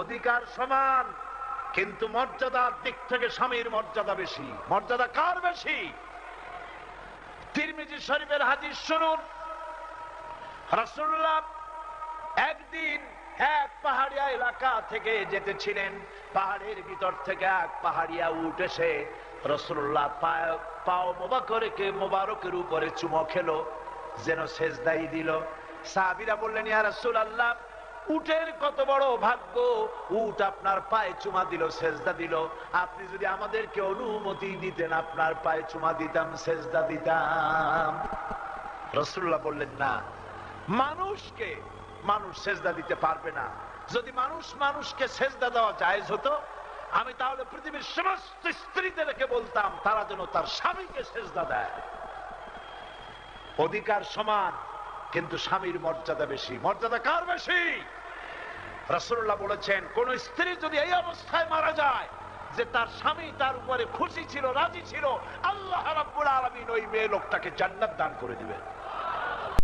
অধিকার সমান, কিন্তু মর্যাদার দিক থেকে স্বামীর মর্যাদা বেশি। মর্যাদা কার বেশি? তিরমিজি শরীফের হাদিস শুনুন। রাসূলুল্লাহ একদিন এক পাহাড়িয়া এলাকা থেকে যেতেছিলেন। পাহাড়ের ভিতর থেকে এক পাহাড়িয়া উঠ এসে রসুল্লাহ পাও মোবাকরকে মোবারকের উপরে চুমো খেলো, যেন শেষদাই দিল। সাহাবিরা বললেন, ইয়া রাসূল আল্লাহ উটের কত বড় ভাগ্য? উট আপনার পায়ে চুমা দিল, সেজদা দিল। আপনি যদি আমাদেরকে অনুমতি দিতেন, আপনার পায়ে চুমা দিতাম, সেজদা দিতাম। রসুল্লাহ বললেন, না, মানুষকে মানুষ সেজদা দিতে পারবে না। যদি মানুষ মানুষকে সেজদা দেওয়া জায়েজ হতো, আমি তাহলে পৃথিবীর সমস্ত স্ত্রীদেরকে বলতাম, তারা যেন তার স্বামীকে সেজদা দেয়। অধিকার সমান। কিন্তু স্বামীর মর্যাদা বেশি। মর্যাদা কার বেশি? রসুল্লাহ বলেছেন, কোন স্ত্রী যদি এই অবস্থায় মারা যায় যে তার স্বামী তার উপরে খুশি ছিল, রাজি ছিল, আল্লাহ রাব্বুল আলামিন ওই মেয়ে লোকটাকে জান্নাত দান করে দিবেন।